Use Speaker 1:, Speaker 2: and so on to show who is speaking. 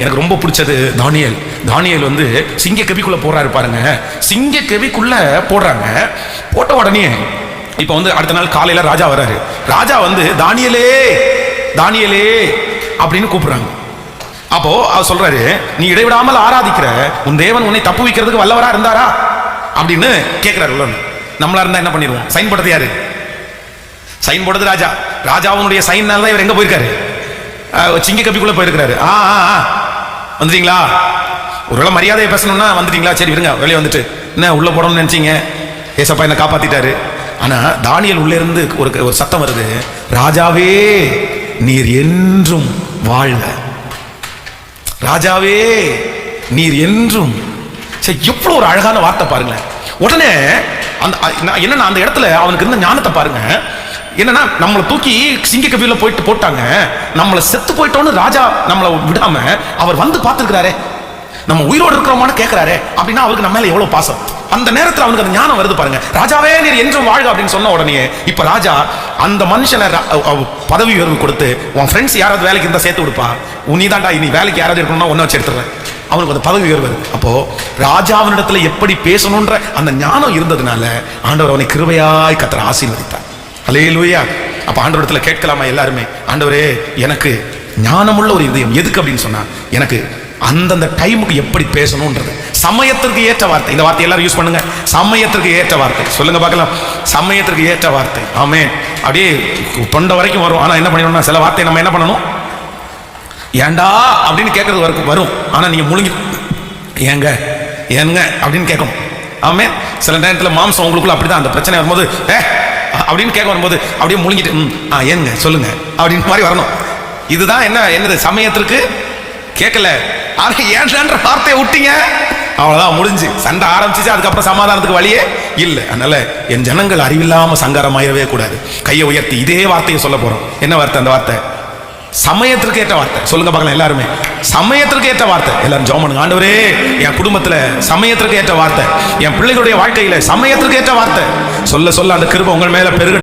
Speaker 1: எனக்கு ரொம்ப பிடிச்சது தானியல். தானியல் வந்து சிங்க கவிக்குள்ளே போகிறாரு பாருங்க. சிங்க கவிக்குள்ளே போடுறாங்க. போட்ட உடனே இப்போ வந்து அடுத்த நாள் காலையில் ராஜா வராரு ராஜா வந்து தானியலே தானியலே அப்படின்னு கூப்பிடுறாங்க. அப்போ அவர் சொல்றாரு நீ இடைவிடாமல் ஆராதிக்கிற. உன் தேவன் உன்னை தப்பு வைக்கிறதுக்கு வல்லவரா இருந்தாரா? அப்படின்னு கேட்கிறாரு நம்மளா இருந்தா என்ன பண்ணிடுவோம்? சைன் போடுறது யாரு? சைன் போடுறது ராஜா. ராஜாவுடைய சைன்னால தான் இவர் எங்க போயிருக்காரு? சிங்க கப்பிக்குள்ள போயிருக்கிறாரு. ஆ ஆ ஆ. வந்துட்டீங்களா? ஒருவேளை மரியாதையை பேசணும்னா வந்துட்டீங்களா? சரி விடுங்க. வெளியே வந்துட்டு. என்ன உள்ள போடணும்னு நினைச்சீங்க? ஏசப்பா என்ன காப்பாத்திட்டாரு. ஆனா தானியல் உள்ள இருந்து ஒரு ஒரு சத்தம் வருது. ராஜாவே நீர் என்றும் வாழ்க. ராஜாவே நீர் என்றும். சரி எவ்வளோ ஒரு அழகான வார்த்தை பாருங்களேன். உடனே அந்த அ- நான் என்னன்னா அந்த இடத்துல அவனுக்கு இருந்த ஞானத்தை பாருங்க. என்னன்னா நம்மளை தூக்கி சிங்க கவியில போயிட்டு போட்டாங்க. நம்மளை செத்து போயிட்டோன்னு ராஜா நம்மளை விடாம அவர் வந்து பார்த்துருக்கிறாரே. நம்ம உயிரோடு இருக்கிறோமான்னு கேட்கிறாரு அப்படின்னா அவருக்கு நம்ம மேல எவ்வளவு பாசம்? அந்த நேரத்தில் அவனுக்கு அந்த ஞானம் வருது பாருங்க. ராஜாவே நீர் என்றும் வாழ்க அப்படின்னு சொன்ன உடனே இப்ப ராஜா அந்த மனுஷனை பதவி உயர்வு கொடுத்து உன் ஃப்ரெண்ட்ஸ் யாராவது வேலைக்கு இருந்தால் சேர்த்து கொடுப்பா. நீ இனி வேலைக்கு யாராவது இருக்கணும்னா ஒன்ன வச்சு எடுத்துறேன் அவனுக்கு அந்த பதவி உயர்வு வருது. அப்போ ராஜாவினிடத்துல எப்படி பேசணுன்ற அந்த ஞானம் இருந்ததுனால ஆண்டவர் அவனை கிருவையாய் கத்தர ஆசீர்வதித்தார். அலேலூயா அப்போ ஆண்டவரத்தில் கேட்கலாமா எல்லாருமே? ஆண்டவரே எனக்கு ஞானமுள்ள ஒரு இதயம். எதுக்கு அப்படின்னு சொன்னால் எனக்கு அந்தந்த டைமுக்கு எப்படி பேசணுன்றது சமயத்திற்கு ஏற்ற வார்த்தை. இந்த வார்த்தை எல்லாரும் யூஸ் பண்ணுங்க. சமயத்திற்கு ஏற்ற வார்த்தை. சொல்லுங்க பார்க்கலாம். சமயத்திற்கு ஏற்ற வார்த்தை. ஆமே அப்படியே தொண்டை வரைக்கும் வரும். ஆனால் என்ன பண்ணிடணும்னா சில வார்த்தை நம்ம என்ன பண்ணணும்? ஏண்டா அப்படின்னு கேட்கறது வரைக்கும் வரும். ஆனால் நீங்க முழுங்கி ஏங்க ஏங்க அப்படின்னு கேட்கணும். ஆமே சில நேரத்தில் மாம்சம் உங்களுக்குள்ள அப்படிதான். அந்த பிரச்சனை வரும்போது ஏ அப்படின்னு கேட்க வரும்போது அப்படியே முழுங்கிட்டு ம் ஆ ஏங்க சொல்லுங்க அப்படின்னு மாதிரி வரணும். இதுதான் என்ன என்னது சமயத்திற்கு? கேட்கல. ஆனால் ஏன்டான்ற வார்த்தையை விட்டீங்க? அவ்வளோதான் முடிஞ்சு. சண்டை ஆரம்பிச்சிச்சு அதுக்கப்புறம் சமாதானத்துக்கு வழியே இல்லை. அதனால் என் ஜனங்கள் அறிவில்லாமல் சங்காரமாயிடவே கூடாது. கையை உயர்த்தி இதே வார்த்தையை சொல்ல போகிறோம் என்ன வார்த்தை அந்த வார்த்தை? சமயத்திற்கு ஏற்ற வார்த்தை. சொல்லுங்க பார்க்கலாம் எல்லாருமே. சமயத்திற்கு ஏற்ற வார்த்தை. எல்லாரும் ஜோம் பண்ணுங்க. ஆண்டவரே என் குடும்பத்துல சமயத்திற்கு ஏற்ற வார்த்தை. என் பிள்ளைகளுடைய வாழ்க்கையில சமயத்திற்கு ஏற்ற வார்த்தை. சொல்ல சொல்ல அந்த கிருப உங்கள் மேல பெருக